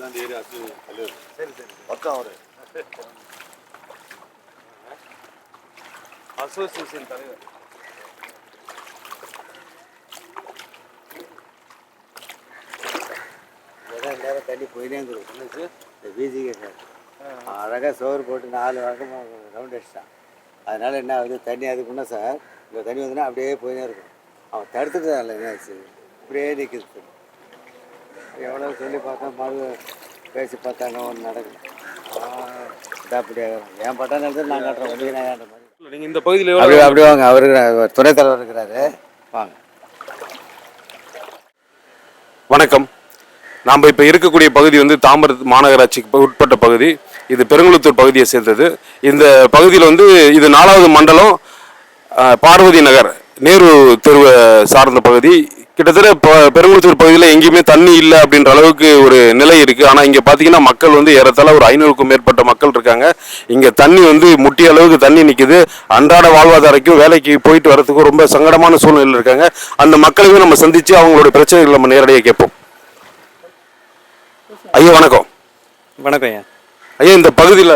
சரி சரி பக்கம் அவரு அசோசியேஷன் தலைவர் நேரம் தண்ணி போயினே இருக்குது இந்த பிஜிக்கு சார் அழகாக சோறு போட்டு நாலு வழக்கமாக ரவுண்ட் அடிச்சிட்டான் அதனால என்ன ஆகுது தண்ணி அதுக்கு முன்னே சார் இந்த தண்ணி வந்துன்னா அப்படியே போயினே இருக்கும் அவன் தடுத்துட்டு இல்லை என்னாச்சு இப்படியே நிற்குது சார் எவ்வளோ சொல்லி பார்த்தா மறு பேசி பார்த்தாங்க ஒன்று இதா அப்படியே என் பட்டம் நடந்து நான் காட்டுறேன் உங்களுக்கு நான் காட்டுற மாதிரி. இல்ல, நீங்க இந்த பகுதியில் அப்படி அப்படி வாங்க அவரு துணைத் தலைவர் இருக்கிறாரு. வாங்க. வணக்கம். நாம் இப்போ இருக்கக்கூடிய பகுதி வந்து தாம்பரம் மாநகராட்சிக்கு உட்பட்ட பகுதி. இது பெருங்குளத்தூர் பகுதியை சேர்ந்தது. இந்த பகுதியில் வந்து இது நாலாவது மண்டலம் பார்வதி நகர் நேரு தெருவை சார்ந்த பகுதி. கிட்டத்தட்ட பெருங்குளத்தூர் பகுதியில் எங்கேயுமே தண்ணி இல்லை அப்படின்ற அளவுக்கு ஒரு நிலை இருக்குது ஆனால் இங்கே பார்த்தீங்கன்னா மக்கள் வந்து ஏறத்தாழ ஒரு ஐநூறுக்கும் மேற்பட்ட மக்கள் இருக்காங்க. இங்கே தண்ணி வந்து முட்டிய அளவுக்கு தண்ணி நிற்குது அன்றாட வாழ்வாதாரக்கும் வேலைக்கு போயிட்டு வரதுக்கும் ரொம்ப சங்கடமான சூழ்நிலையில் இருக்காங்க. அந்த மக்களையும் நம்ம சந்தித்து அவங்களோட பிரச்சனைகள் நம்ம நேரடியாக கேட்போம். ஐயா வணக்கம். வணக்கம் ஐயா. ஐயா இந்த பகுதியில்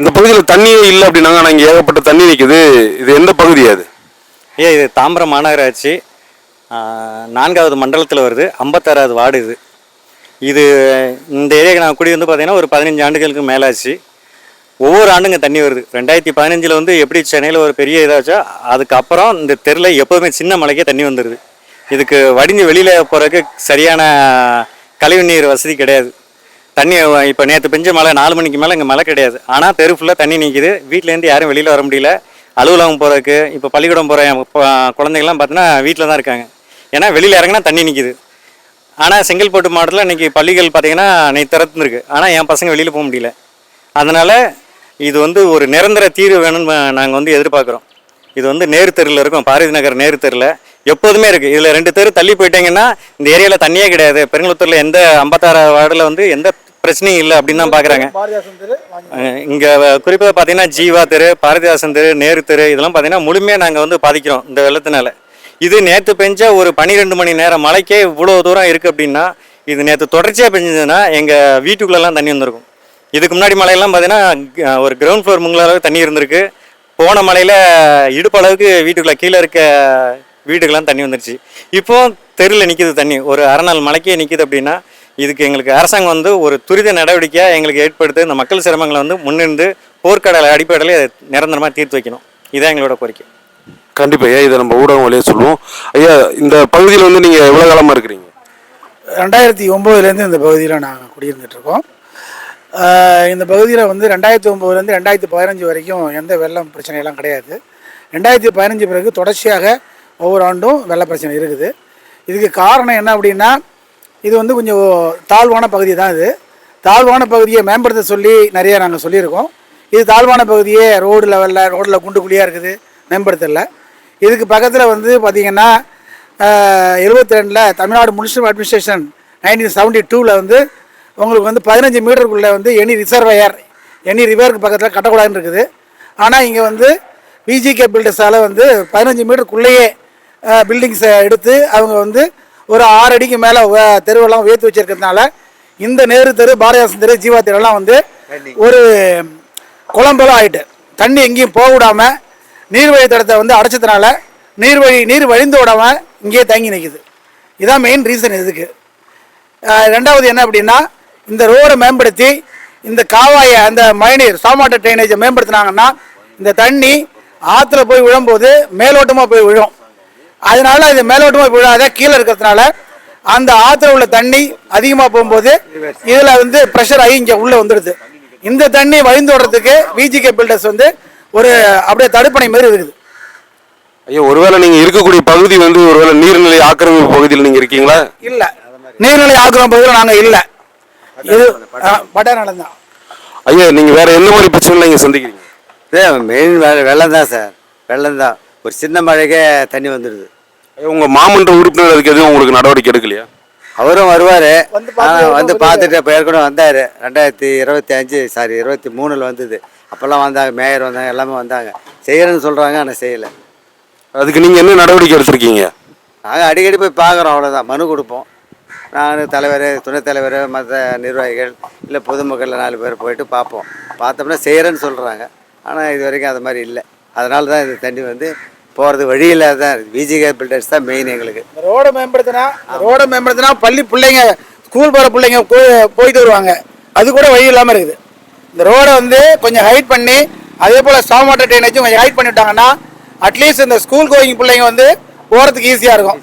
இந்த பகுதியில் தண்ணியே இல்லை அப்படின்னாங்க. ஆனால் இங்கே ஏகப்பட்ட தண்ணி நிற்குது இது எந்த பகுதி அது ஐயா இது தாம்பரம் மாநகராட்சி. நான்காவது மண்டலத்தில் வருது. ஐம்பத்தாறாவது வார்டு இது. இது இந்த ஏரியாவுக்கு நான் குடி வந்து பார்த்தீங்கன்னா ஒரு பதினஞ்சு ஆண்டுகளுக்கு மேலாச்சு. ஒவ்வொரு ஆண்டுங்க தண்ணி வருது. ரெண்டாயிரத்தி பதினஞ்சில் வந்து எப்படி சென்னையில் ஒரு பெரிய இதாச்சோ அதுக்கப்புறம் இந்த தெருவில் எப்போதுமே சின்ன மலைக்கே தண்ணி வந்துடுது இதுக்கு வடிஞ்சு வெளியில் போகிறதுக்கு சரியான கழிவு நீர் வசதி கிடையாது. தண்ணி இப்போ நேற்று பெஞ்ச மழை நாலு மணிக்கு மேலே இங்கே மழை கிடையாது. ஆனால் தெரு ஃபுல்லாக தண்ணி நிற்கிது வீட்டிலேருந்து யாரும் வெளியில் வர முடியல. அலுவலகம் போகிறதுக்கு இப்போ பள்ளிக்கூடம் போகிற குழந்தைங்கள்லாம் பார்த்தீங்கன்னா வீட்டில் தான் இருக்காங்க. ஏன்னா வெளியில் இறங்கினா தண்ணி நிற்கிது ஆனால் செங்கல்பட்டு மாவட்டத்தில் இன்றைக்கி பள்ளிகள் பார்த்தீங்கன்னா இன்னைக்கு திறந்துருக்கு. ஆனால் என் பசங்க வெளியில் போக முடியல. அதனால் இது வந்து ஒரு நிரந்தர தீர்வு வேணும்னு நாங்கள் வந்து எதிர்பார்க்குறோம். இது வந்து நேரு தெருவில் இருக்கும். பாரதி நகர் நேரு தெருவில் எப்போதுமே இருக்குது இதில் ரெண்டு தெரு தள்ளி போயிட்டீங்கன்னா இந்த ஏரியாவில் தண்ணியே கிடையாது. பெருங்குளத்தூரில் எந்த ஐம்பத்தாறு வார்டில் வந்து எந்த பிரச்சனையும் இல்லை அப்படின்னு தான் பார்க்குறாங்க இங்கே குறிப்பாக பார்த்தீங்கன்னா ஜீவா தெரு பாரதிதாசன் தெரு நேரு தெரு இதெல்லாம் பார்த்தீங்கன்னா முழுமையாக நாங்கள் வந்து பாதிக்கிறோம் இந்த வெள்ளத்தினால. இது நேற்று பெஞ்ச ஒரு பன்னிரெண்டு மணி நேரம் மழைக்கே இவ்வளோ தூரம் இருக்குது அப்படின்னா இது நேற்று தொடர்ச்சியாக பெஞ்சதுன்னா எங்கள் வீட்டுக்குள்ளெல்லாம் தண்ணி வந்திருக்கும். இதுக்கு முன்னாடி மழையெல்லாம் பார்த்தீங்கன்னா ஒரு கிரவுண்ட் ஃப்ளோர் முங்கல அளவுக்கு தண்ணி இருந்திருக்கு. போன மழையில் இடுப்பளவுக்கு வீட்டுக்குள்ளே கீழே இருக்க வீட்டுக்கெல்லாம் தண்ணி வந்துருச்சு. இப்போ தெருவில் நிற்கிது தண்ணி. ஒரு அரை நாள் மழைக்கே நிற்கிது அப்படின்னா இதுக்கு எங்களுக்கு அரசாங்கம் வந்து ஒரு துரித நடவடிக்கையாக எங்களுக்கு ஏற்படுத்து இந்த மக்கள் சிரமங்களை வந்து முன்னிருந்து போர்க்கடலை அடிப்படையில் நிரந்தரமாக தீர்த்து வைக்கணும். இதான் எங்களோட கோரிக்கை. கண்டிப்பாக ஐயா இதை நம்ம ஊடகம் வழியாக சொல்லுவோம்? ஐயா இந்த பகுதியில் வந்து நீங்கள் எவ்வளோ காலமாக இருக்கிறீங்க? ரெண்டாயிரத்தி ஒம்போதுலேருந்து இந்த பகுதியில் நாங்கள் குடியிருந்துட்டு இருக்கோம் இந்த பகுதியில் வந்து ரெண்டாயிரத்தி ஒம்போதுலேருந்து ரெண்டாயிரத்தி பதினஞ்சு வரைக்கும் எந்த வெள்ளம் பிரச்சனையெல்லாம் கிடையாது. ரெண்டாயிரத்தி பதினஞ்சு பிறகு தொடர்ச்சியாக ஒவ்வொரு ஆண்டும் வெள்ள பிரச்சனை இருக்குது. இதுக்கு காரணம் என்ன அப்படின்னா இது வந்து கொஞ்சம் தாழ்வான பகுதி தான் இது. தாழ்வான பகுதியை மேம்படுத்த சொல்லி நிறைய நாங்கள் சொல்லியிருக்கோம். இது தாழ்வான பகுதியே ரோடு லெவலில் ரோட்டில் குண்டு குழியாக இருக்குது. மேம்படுத்தலை. இதுக்கு பக்கத்தில் வந்து பார்த்திங்கன்னா எழுபத்தி ரெண்டில் Tamil Nadu municipal administration nineteen seventy டூவில் வந்து உங்களுக்கு வந்து பதினஞ்சு மீட்டருக்குள்ளே வந்து எனி ரிசர்வயர் எனி ரிவருக்கு பக்கத்தில் கட்டக்கூடாதுன்னு இருக்குது. ஆனால் இங்கே வந்து பிஜிகே பில்டர்ஸால் வந்து பதினஞ்சு மீட்டருக்குள்ளேயே பில்டிங்ஸை எடுத்து அவங்க வந்து ஒரு ஆறு அடிக்கு மேலே தெருவெல்லாம் உயர்த்தி வச்சிருக்கிறதுனால இந்த நேரு தெரு பாரதிதாசன் தெரு ஜீவா தெருவெல்லாம் வந்து ஒரு குழம்பெல்லாம் ஆயிட்டு தண்ணி எங்கேயும் போக விடாம நீர்வழி தடத்தை வந்து அடைச்சதுனால நீர்வழி நீர் வழிந்து விடாமல் இங்கேயே தங்கி நிற்குது இதான் மெயின் ரீசன் இதுக்கு. ரெண்டாவது என்ன அப்படின்னா இந்த ரோடை மேம்படுத்தி இந்த காவாயை அந்த மழைநீர் சாமாட்ட ட்ரைனேஜை மேம்படுத்தினாங்கன்னா இந்த தண்ணி ஆற்றுல போய் விழும்போது மேலோட்டமாக போய் விழும். அதனால இது மேலோட்டமாக போய் விழாத கீழே இருக்கிறதுனால அந்த ஆற்றுல உள்ள தண்ணி அதிகமாக போகும்போது இதில் வந்து ப்ரெஷர் ஆகி இங்கே உள்ளே வந்துடுது. இந்த தண்ணி வழிந்து விடுறதுக்கு விஜிகே பில்டர்ஸ் வந்து ஒரு அப்படியே தடுப்பணை மாதிரி இருக்குது. ஐயா ஒருவேளை நீங்கள் இருக்கக்கூடிய பகுதி வந்து ஒருவேளை நீர்நிலை ஆக்கிரமிப்பு பகுதியில் நீங்கள் இருக்கீங்களா? இல்லை. நீர்நிலை ஆக்கிரம பகுதியில் நாங்கள் இல்லை. இது பட்டாநலம் தான். ஐயா நீங்கள் வேற எந்த மாதிரி பிரச்சனை நீங்கள் சந்திக்கிறீங்க? இதே மெயின் வெள்ளம் தான் சார் வெள்ளம் தான். ஒரு சின்ன மழைக்கே தண்ணி வந்துடுது. ஐயா உங்கள் மாமன்ற உறுப்பினர் அதுக்கு எதுவும் உங்களுக்கு நடவடிக்கை எடுக்கலையா? அவரும் வருவார். வந்து. பார்த்துட்டு இப்போ ஏற்கனவே வந்தார். ரெண்டாயிரத்தி இருபத்தி அஞ்சு சாரி இருபத்தி மூணில் வந்தது. அப்போல்லாம் வந்தாங்க மேயர் வந்தாங்க எல்லாமே வந்தாங்க. செய்கிறேன்னு சொல்கிறாங்க ஆனால் செய்யலை. அதுக்கு நீங்கள் என்ன நடவடிக்கை எடுத்திருக்கீங்க? நாங்கள் அடிக்கடி போய் பார்க்குறோம் அவ்வளோதான் மனு கொடுப்போம். நான் தலைவர் துணைத் தலைவர் மற்ற நிர்வாகிகள் இல்லை பொதுமக்கள் நாலு பேர் போயிட்டு பார்ப்போம் பார்த்தோம்னா செய்கிறேன்னு சொல்கிறாங்க ஆனால் இது வரைக்கும் அது மாதிரி இல்லை. அதனால தான் இந்த தண்ணி வந்து போகிறது வழி இல்லாத தான் விஜிகே பில்டர்ஸ் தான் மெயின் எங்களுக்கு. ரோடை மேம்படுத்தினா ரோடை மேம்படுத்தினா பள்ளி பிள்ளைங்க ஸ்கூல் போகிற பிள்ளைங்க போய் போயிட்டு வருவாங்க. அது கூட வழி இல்லாமல் இருக்குது. இந்த ரோடை வந்து கொஞ்சம் ஹைட் பண்ணி அதே போல் ஸ்டாம் வாட்டர் ட்ரைனேஜும் கொஞ்சம் ஹைட் பண்ணிவிட்டாங்கன்னா அட்லீஸ்ட் இந்த ஸ்கூல் கோயிங் பிள்ளைங்க வந்து போகிறதுக்கு ஈஸியாக இருக்கும்.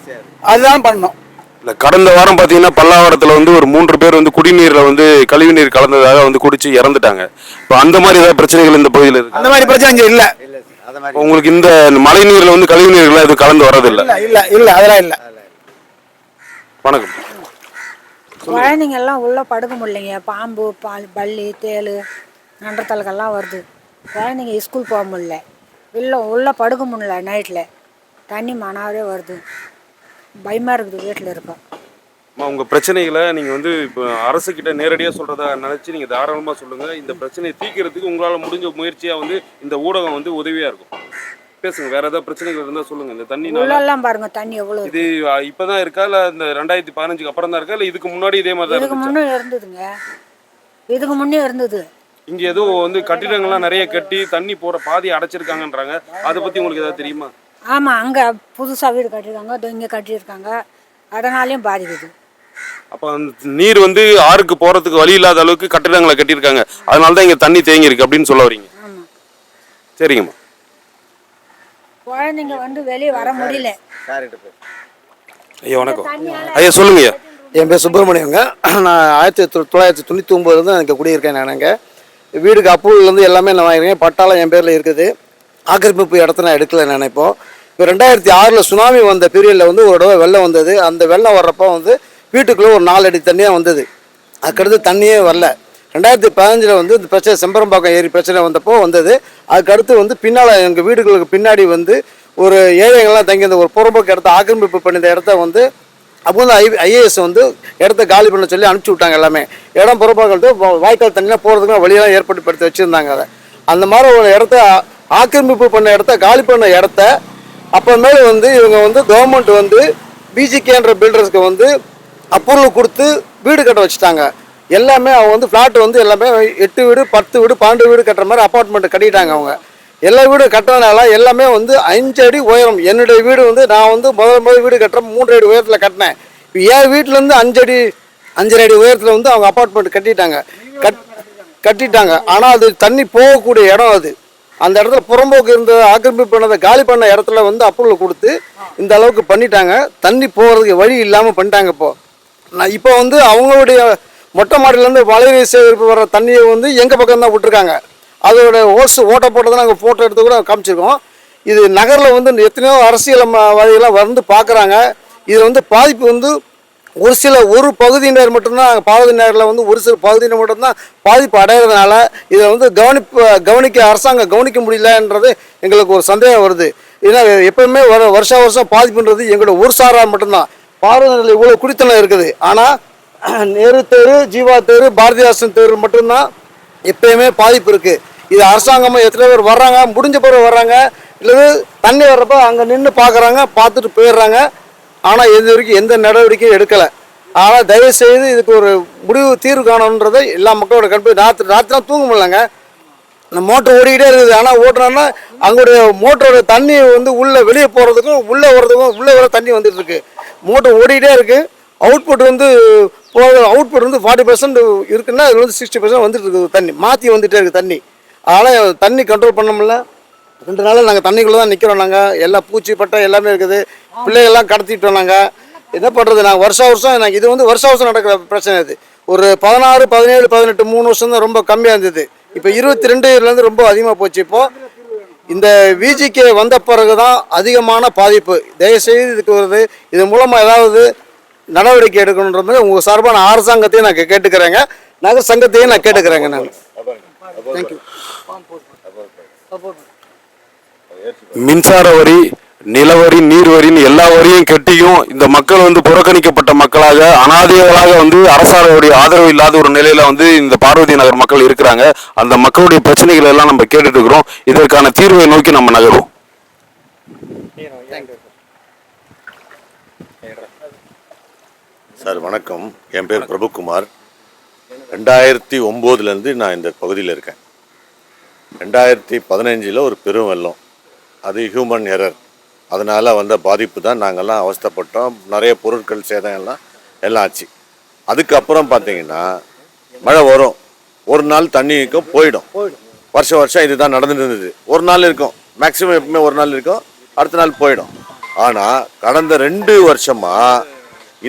அதுதான் பண்ணணும். இல்ல கடந்த வாரம் பாத்தீங்கன்னா பல்லாவரத்துல வந்து ஒரு மூன்று பேர் வந்து குடிநீர்ல வந்து கழிவு நீர் கலந்ததாக வந்து குடிச்சு இறந்துட்டாங்க. இப்போ அந்த மாதிரி ஏதாவது பிரச்சனைகள் இந்த பகுதியில் இருக்கு? அந்த மாதிரி பிரச்சனை இல்லை. இல்லை சார் அது மாதிரி உங்களுக்கு இந்த மழை நீர்ல வந்து கழிவு நீர்லாம் எதுவும் கலந்து வரதில்லை இல்லை இல்லை இல்லை அதெல்லாம் இல்லை. வணக்கம். குழந்தைங்க எல்லாம் உள்ளே படுக்க முடியலைங்க. பாம்பு பால் பல்லி தேள் நன்றத்தலுக்கெல்லாம் வருது. குழந்தைங்க ஸ்கூல் போக முடியல. வெளில உள்ளே படுக்க முடியல நைட்டில் தண்ணி மனாவே வருது. பயமாக இருக்குது வீட்டில் இருக்க. அம்மா, உங்க பிரச்சனைகளை நீங்க வந்து இப்போ அரசு கிட்ட நேரடியா சொல்றதா நினைச்சு நீங்க தாராளமா சொல்லுங்க. இந்த பிரச்சனையை தீர்க்கறதுக்கு உங்களால முடிஞ்ச முயற்சியா வந்து இந்த ஊடகம் வந்து உதவியா இருக்கும். பேசுங்க வேற ஏதாவது பிரச்சனைகள் இருந்தா சொல்லுங்க. இந்த தண்ணினால உள்ளெல்லாம் பாருங்க தண்ணி எவ்வளோ இது இப்பதான் இருக்கா? இல்ல இந்த ரெண்டாயிரத்தி பதினஞ்சுக்கு அப்புறம் தான் இருக்கா? இல்ல இதுக்கு முன்னாடி இதே மாதிரி இதுக்கு? முன்னே இருந்ததுங்க. இதுக்கு முன்னே இருந்தது. இங்க ஏதோ வந்து கட்டிடங்கள்லாம் நிறைய கட்டி தண்ணி போற பாதி அடைச்சிருக்காங்கன்றாங்க. அதை பத்தி உங்களுக்கு ஏதாவது தெரியுமா? ஆமாம் அங்கே புதுசாக வீடு கட்டியிருக்காங்க இதோ இங்கே கட்டியிருக்காங்க. அதனாலையும் பாதிக்குது. அப்ப நீர் வந்து ஆறுக்கு போறதுக்கு வழி இல்லாத அளவுக்கு கட்டிடங்களை கட்டியிருக்காங்க. அதனால தான் இங்க தண்ணி தேங்கி இருக்கு அப்படின்னு சொல்ல வரீங்க. சரிங்கம்மா. குழந்தைங்க வந்து வெளியே வர முடியல. ஐயா வணக்கம். ஐயா சொல்லுங்க ஐயா என் பேர் சுப்பிரமணியங்க நான் ஆயிரத்தி தொ- தொள்ளாயிரத்தி தொண்ணூற்றி ஒம்போதுலேருந்து இங்கே குடியிருக்கேன் நான் இங்கே வீடுக்கு அப்ரூவல்லேருந்து எல்லாமே நான் வாங்கியிருக்கேன். பட்டாளம் என் பேரில் இருக்குது. ஆக்கிரமிப்பு இடத்த நான் எடுக்கல நான் இப்போ. இப்போ ரெண்டாயிரத்தி ஆறில் சுனாமி வந்த பீரியடில் வந்து ஒரு தடவை வெள்ளம் வந்தது. அந்த வெள்ளம் வர்றப்போ வந்து வீட்டுக்குள்ளே ஒரு நாலு அடி தண்ணியாக வந்தது அதுக்கடுத்து தண்ணியே வரல. ரெண்டாயிரத்தி பதினஞ்சில் வந்து இந்த பிரச்சனை செம்பரம்பாக்கம் ஏரி பிரச்சனை வந்தப்போ வந்தது. அதுக்கடுத்து வந்து பின்னால் எங்கள் வீடுகளுக்கு பின்னாடி வந்து ஒரு ஏழைகள்லாம் தங்கி ஒரு புறம்போக்கு இடத்த ஆக்கிரமிப்பு பண்ணியிருந்த இடத்த வந்து அப்போ வந்து ஐ ஐஏஎஸ் வந்து இடத்த காலி பண்ண சொல்லி அனுப்பிச்சி விட்டாங்க எல்லாமே. இடம் புறப்பாக்கள்ட்டு வாய்க்கால் தண்ணிலாம் போகிறதுக்கு வழியெல்லாம் ஏற்படுத்தி வச்சுருந்தாங்க அதை. அந்த மாதிரி ஒரு இடத்த ஆக்கிரமிப்பு பண்ண இடத்த காலி பண்ண இடத்த அப்புறமேல வந்து இவங்க வந்து கவர்மெண்ட் வந்து பிஜிகேன்ற பில்டர்ஸ்க்கு வந்து அப்ரூவல் கொடுத்து வீடு கட்ட வச்சுட்டாங்க. எல்லாமே அவங்க வந்து ஃப்ளாட் வந்து எல்லாமே எட்டு வீடு பத்து வீடு பன்னெண்டு வீடு கட்டுற மாதிரி அப்பார்ட்மெண்ட் கட்டிட்டாங்க அவங்க. எல்லா வீடும் கட்டுறதுனால எல்லாமே வந்து அஞ்சு அடி உயரம். என்னுடைய வீடு வந்து நான் வந்து முதல் முதல் வீடு கட்டுறேன் மூன்று அடி உயரத்தில் கட்டினேன். இப்போ என் வீட்டிலேருந்து அஞ்சு அடி அஞ்சரை அடி உயரத்தில் வந்து அவங்க அப்பார்ட்மெண்ட் கட்டிட்டாங்க. கட் கட்டிட்டாங்க. ஆனால் அது தண்ணி போகக்கூடிய இடம் அது. அந்த இடத்துல புறம்போக்கு இருந்த ஆக்கிரமிப்பு பண்ணதை காலி பண்ண இடத்துல வந்து அப்ரூவல் கொடுத்து இந்த அளவுக்கு பண்ணிட்டாங்க. தண்ணி போகிறதுக்கு வழி இல்லாமல் பண்ணிட்டாங்க இப்போ. நான் இப்போ வந்து அவங்களுடைய மொட்டை மாடியிலேருந்து வளைவு சேகரிப்பு வர தண்ணியை வந்து எங்கள் பக்கம் தான் விட்டுருக்காங்க. அதோட ஓஸ் ஓட்டை போட்டதை நாங்கள் ஃபோட்டோ எடுத்து கூட காமிச்சிருக்கோம். இது நகரில் வந்து எத்தனையோ அரசியல் வாதிகளாம் வந்து பார்க்குறாங்க இதில் வந்து பாதிப்பு வந்து ஒரு சில ஒரு பகுதியினர் மட்டும்தான் பாகுதியினரில் வந்து ஒரு சில பகுதியினர் மட்டும்தான் பாதிப்பு அடையிறதுனால இதை வந்து கவனிப்பு கவனிக்க அரசாங்கம் கவனிக்க முடியலன்றது எங்களுக்கு ஒரு சந்தேகம் வருது. ஏன்னா எப்பவுமே வர வருஷா வருஷம் பாதிப்புன்றது எங்களோட ஒரு சாரார் மட்டும்தான். பார்வையில் இவ்வளோ குடித்தனம் இருக்குது. ஆனால் நேரு தெரு ஜீவா தெரு பாரதிதாசன் தெரு மட்டும்தான் எப்பயுமே பாதிப்பு இருக்குது இது அரசாங்கமாக எத்தனை பேர் வர்றாங்க முடிஞ்ச பிறகு வர்றாங்க இல்லது தண்ணி வர்றப்ப அங்கே நின்று பார்க்குறாங்க பார்த்துட்டு போயிடுறாங்க. ஆனால் இது வரைக்கும் எந்த நடவடிக்கையும் எடுக்கலை. ஆனால் தயவு செய்து இதுக்கு ஒரு முடிவு தீர்வு காணணுன்றதை எல்லா மக்களோட கண்டு ராத்திரி ராத்திரிலாம் தூங்க முடியலங்க. இந்த மோட்டர் ஓடிக்கிட்டே இருக்குது. ஆனால் ஓட்டுறோன்னா அங்களுடைய மோட்டரோட தண்ணி வந்து உள்ளே வெளியே போகிறதுக்கும் உள்ளே வர்றதுக்கும் உள்ளே வர தண்ணி வந்துட்டு இருக்கு. மோட்டர் ஓடிக்கிட்டே இருக்குது அவுட்புட் வந்து போகிற அவுட்புட் வந்து ஃபார்ட்டி பர்சன்ட் இருக்குன்னா அதில் வந்து சிக்ஸ்டி பர்சன்ட் வந்துட்டு இருக்குது தண்ணி. மாற்றி வந்துகிட்டே இருக்குது தண்ணி. அதனால் தண்ணி கண்ட்ரோல் பண்ண முடியல. ரெண்டு நாளில் நாங்கள் தண்ணிக்குள்ளே தான் நிற்கிறோம் நாங்கள் எல்லா பூச்சி பட்டை எல்லாமே இருக்குது. பிள்ளைகள்லாம் கடத்திட்டோம் நாங்கள் என்ன பண்ணுறது நாங்கள் வருஷம் வருஷம் எனக்கு இது வந்து வருஷம் வருஷம் நடக்கிற பிரச்சனை இது. ஒரு பதினாறு பதினேழு பதினெட்டு மூணு வருஷம் தான் ரொம்ப கம்மியாக இருந்தது. இப்போ இருபத்தி ரெண்டுலேருந்து ரொம்ப அதிகமாக போச்சு இப்போது இந்த விஜிகே வந்த பிறகு தான் அதிகமான பாதிப்பு. தயவுசெய்து இதுக்கு வருது. இது மூலமாக ஏதாவது நடவடிக்கை எடுக்கணுன்ற மாதிரி உங்கள் சார்பான அரசாங்கத்தையும் நான் கேட்டுக்கிறேங்க. நகர் சங்கத்தையும் நான் கேட்டுக்கிறேங்க நான். தேங்க்யூ மின்சார வரி நிலவரி நீர் வரின்னு எல்லா வரியும் கட்டியும் இந்த மக்கள் வந்து புறக்கணிக்கப்பட்ட மக்களாக அனாதைகளாக வந்து அரசாருடைய ஆதரவு இல்லாத ஒரு நிலையில வந்து இந்த பார்வதி நகர் மக்கள் இருக்கிறாங்க. அந்த மக்களுடைய பிரச்சனைகள் எல்லாம் நம்ம கேட்டுட்டு இருக்கிறோம். இதற்கான தீர்வை நோக்கி நம்ம நகருவோம் சார் வணக்கம். என் பேர் பிரபுகுமார். ரெண்டாயிரத்தி ஒம்போதுலேருந்து நான் இந்த பகுதியில் இருக்கேன். ரெண்டாயிரத்தி பதினஞ்சில் ஒரு பெரும் வெள்ளம். அது ஹியூமன் எரர் அதனால் வந்த பாதிப்பு தான் நாங்கள்லாம் அவஸ்தைப்பட்டோம். நிறைய பொருட்கள் சேதம் எல்லாம் எல்லாம் ஆச்சு. அதுக்கப்புறம் பார்த்தீங்கன்னா மழை வரும். ஒரு நாள் தண்ணி இருக்கும் போயிடும். வருஷம் வருஷம் இதுதான் நடந்துட்டு இருந்தது. ஒரு நாள் இருக்கும். மேக்ஸிமம் எப்பவுமே ஒரு நாள் இருக்கும். அடுத்த நாள் போயிடும். ஆனால் கடந்த ரெண்டு வருஷமாக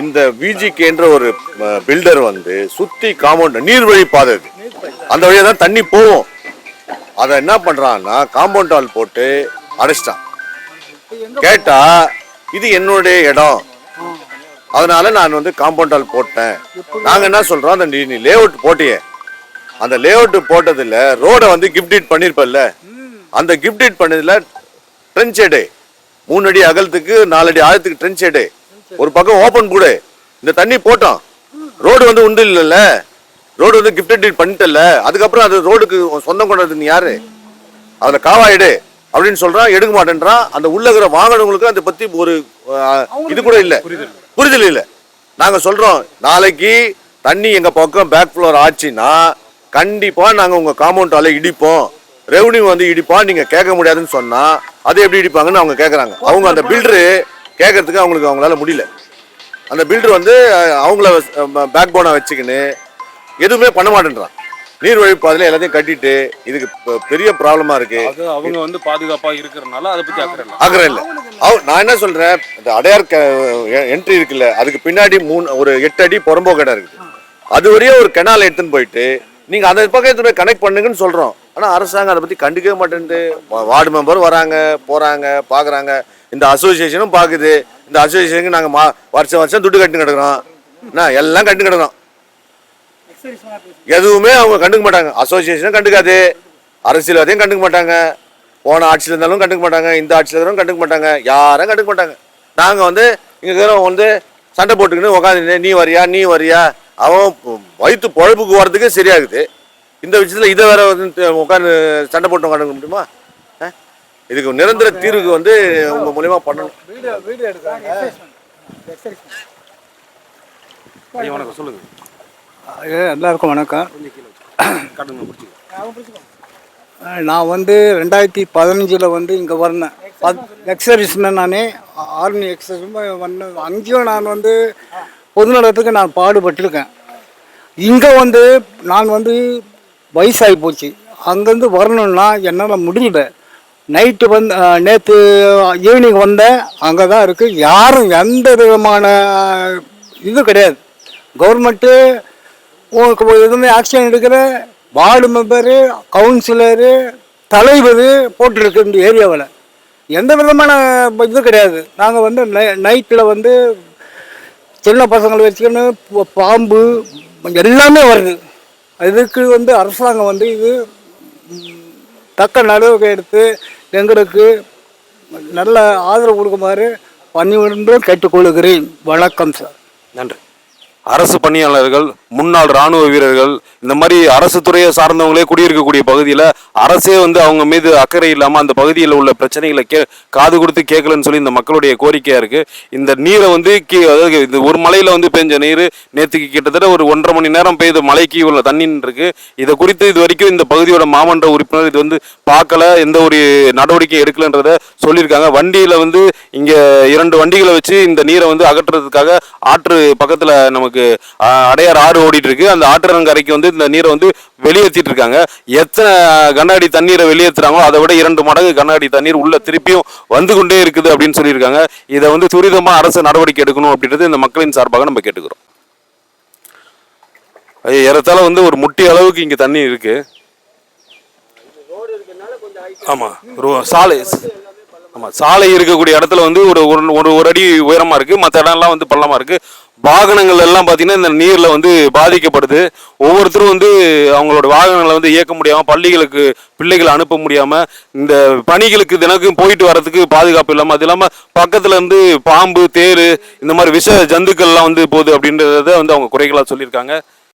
இந்த விஜிகேன்ற ஒரு பில்டர் வந்து சுத்தி காம்பவுண்ட் நீர்வழி பாதை இது. அந்த வழியாக தான் தண்ணி போகும். அதை என்ன பண்ணுறான்னா காம்பவுண்ட் ஆள் போட்டு அடைச்சிட்டான். கேட்டா இது என்னுடைய இடம். அதனால நான் வந்து காம்பவுண்ட் ஆள் போட்டேன். நாங்கள் என்ன சொல்கிறோம் அந்த நீ லே அவுட் போட்டியே. அந்த லே அவுட் போட்டதில் ரோடை வந்து கிஃப்டிட் பண்ணிருப்பல்ல. அந்த கிஃப்டிட் பண்ணதில் ட்ரென்ச் எடு மூணு அடி அகலத்துக்கு நாலு அடி ஆழத்துக்கு ட்ரென்ச் எடு ஒரு பக்கம் ஓபன் கூட. இந்த தண்ணி போட்டோம். ரோடு வந்து உண்டு இல்லைல்ல. ரோடு வந்து கிஃப்டட் பண்ணிட்டல. அதுக்கப்புறம் அது ரோடுக்கு சொந்தம் கொண்டது நீ யாரு? அதுல காவா எடு. அப்படின்னு சொல்றான் எடுக்க மாட்டேன்றான். அந்த உள்ள இருக்கிற வாகனங்களுக்கு அதை பத்தி ஒரு இது கூட இல்ல. புரிதல் இல்ல. நாங்க சொல்றோம் நாளைக்கு தண்ணி எங்க பக்கம் பேக் ஃப்ளோர் ஆச்சுன்னா கண்டிப்பா நாங்க உங்க காம்பவுண்ட் ஆல இடிப்போம். ரெவன்யூ வந்து இடிப்போம் நீங்க கேட்க முடியாதுன்னு சொன்னா அதை எப்படி இடிப்பாங்கன்னு அவங்க கேக்குறாங்க. அவங்க அந்த பில்டரு கேட்கறதுக்கு அவங்களுக்கு அவங்களால முடியல. அந்த பில்டர் வந்து அவங்கள பேக் போனை வச்சுக்கின்னு எதுவுமே பண்ண மாட்டேன்றான். நீர் வழிப்பாதையில எல்லாத்தையும் கட்டிட்டு இதுக்கு பெரிய ப்ராப்ளமா இருக்கு. அது அவங்க வந்து பாதுகாப்பா இருக்கிறனால அதை பத்தி அக்கறை இல்லை. ஆக்கிரம் இல்லை. அவ நான் என்ன சொல்றேன் இந்த அடையார் என்ட்ரி இருக்குல்ல அதுக்கு பின்னாடி மூணு ஒரு எட்டு அடி புறம்போ கடை இருக்குது. அது வரையும் ஒரு கெனால் எடுத்துன்னு போயிட்டு நீங்க அந்த பக்கம் எடுத்துன்னு போய் கனெக்ட் பண்ணுங்கன்னு சொல்றோம். ஆனா அரசாங்கம் அதை பத்தி கண்டுக்கவே மாட்டேன்து வார்டு மெம்பர் வராங்க போறாங்க பாக்குறாங்க. இந்த அசோசியேஷனும் பார்க்குது இந்த அசோசியேஷனுக்கு நாங்கள் மா வருஷம் வருஷம் துட்டு கட்டி கிடக்குறோம் என்ன எல்லாம் கட்டு கிடக்கிறோம் எதுவுமே அவங்க கண்டுக்க மாட்டாங்க. அசோசியேஷனும் கண்டுக்காது. அரசியல்வாதையும் கண்டுக்க மாட்டாங்க. போன ஆட்சியில் இருந்தாலும் கண்டுக்க மாட்டாங்க. இந்த ஆட்சியில் இருந்தாலும் கண்டுக்க மாட்டாங்க. யாரும் கண்டுக்க மாட்டாங்க. நாங்கள் வந்து இங்கே இருக்கிறவங்க வந்து சண்டை போட்டுக்கின்னு உட்காந்து நீ வரியா நீ வரியா? அவன் வயிற்று பொழப்புக்கு வர்றதுக்கே சரியாகுது. இந்த விஷயத்தில் இதை வேற வந்து உட்காந்து சண்டை போட்டு உட்காந்து முடியுமா? இதுக்கு நிரந்தர தீர்வுக்கு வந்து உங்க மூலியமா பண்ணணும். வணக்கம். சொல்லுங்க. எல்லாருக்கும் வணக்கம். நான் வந்து ரெண்டாயிரத்தி பதினஞ்சில் வந்து இங்கே வந்தேன். எக்ஸர்விஸ்மேன் நான் ஆர்மி எக்ஸர்விஸ் வந்தேன் அங்கேயும் நான் வந்து பொதுநலத்துக்கு நான் பாடுபட்டிருக்கேன். இங்கே வந்து நான் வந்து வயசாகி போச்சு. அங்கேருந்து வரணும்னா என்னால் முடியல. நைட்டு வந்து நேற்று ஈவினிங் வந்தேன். அங்கே தான் இருக்குது யாரும் எந்த விதமான இது கிடையாது. கவர்மெண்ட்டு உங்களுக்கு எதுவுமே ஆக்ஷன் எடுக்கிற வார்டு மெம்பரு கவுன்சிலரு தலைவர் போட்டிருக்கு இந்த ஏரியாவில் எந்த விதமான இது கிடையாது. நாங்கள் வந்து நை நைட்டில் வந்து சின்ன பசங்களை வச்சுக்கின்னு பாம்பு எல்லாமே வருது. இதுக்கு வந்து அரசாங்கம் வந்து இது தக்க நடவடிக்கை எடுத்து எங்களுக்கு நல்ல ஆதரவு கொடுக்குமாறு பணிவுடன் கேட்டுக்கொள்கிறேன். வணக்கம் சார். நன்றி. அரசு பணியாளர்கள் முன்னாள் ராணுவ வீரர்கள் இந்த மாதிரி அரசு துறையை சார்ந்தவங்களே குடியிருக்கக்கூடிய பகுதியில் அரசே வந்து அவங்க மீது அக்கறை இல்லாமல் அந்த பகுதியில் உள்ள பிரச்சனைகளை கே காது கொடுத்து கேட்கலன்னு சொல்லி இந்த மக்களுடைய கோரிக்கையாக இருக்குது இந்த நீரை வந்து கீ அதாவது இந்த ஒரு மலையில் வந்து பெஞ்ச நீர் நேற்றுக்கு கிட்டத்தட்ட ஒரு ஒன்றரை மணி நேரம் பெய்த மலைக்கு உள்ள தண்ணின்னு இருக்குது இதை குறித்து இது வரைக்கும் இந்த பகுதியோட மாமன்ற உறுப்பினர் இது வந்து பார்க்கல எந்த ஒரு நடவடிக்கை எடுக்கலன்றத சொல்லியிருக்காங்க. வண்டியில் வந்து இங்கே இரண்டு வண்டிகளை வச்சு இந்த நீரை வந்து அகற்றுறதுக்காக ஆற்று பக்கத்தில் நமக்கு நமக்கு அடையார் ஆறு ஓடிட்டு இருக்கு அந்த ஆற்றங்கரைக்கு வந்து இந்த நீரை வந்து வெளியேற்றிட்டு இருக்காங்க எத்தனை கண்ணாடி தண்ணீரை வெளியேற்றுறாங்களோ அதை விட இரண்டு மடங்கு கண்ணாடி தண்ணீர் உள்ள திருப்பியும் வந்து கொண்டே இருக்குது அப்படின்னு சொல்லியிருக்காங்க. இதை வந்து துரிதமாக அரசு நடவடிக்கை எடுக்கணும் அப்படின்றது இந்த மக்களின் சார்பாக நம்ம கேட்டுக்கிறோம். ஐயா, ஏறத்தாழ வந்து ஒரு முட்டி அளவுக்கு இங்கே தண்ணி இருக்கு. ஆமாம் சாலை ஆமாம் சாலை இருக்கக்கூடிய இடத்துல வந்து ஒரு ஒரு ஒரு ஒரு அடி உயரமாக இருக்குது மற்ற இடம்லாம் வந்து பள்ளமாக இருக்குது வாகனங்கள் எல்லாம் பார்த்தீங்கன்னா இந்த நீரில் வந்து பாதிக்கப்படுது. ஒவ்வொருத்தரும் வந்து அவங்களோட வாகனங்களை வந்து இயக்க முடியாமல் பள்ளிகளுக்கு பிள்ளைகளை அனுப்ப முடியாமல் இந்த பணிகளுக்கு தினக்கும் போயிட்டு வர்றதுக்கு பாதுகாப்பு இல்லாமல் அது இல்லாமல் பக்கத்தில் இருந்து பாம்பு தேர் இந்த மாதிரி விஷ ஜந்துக்கள்லாம் வந்து போகுது அப்படின்றத வந்து அவங்க குறைகளாக சொல்லியிருக்காங்க.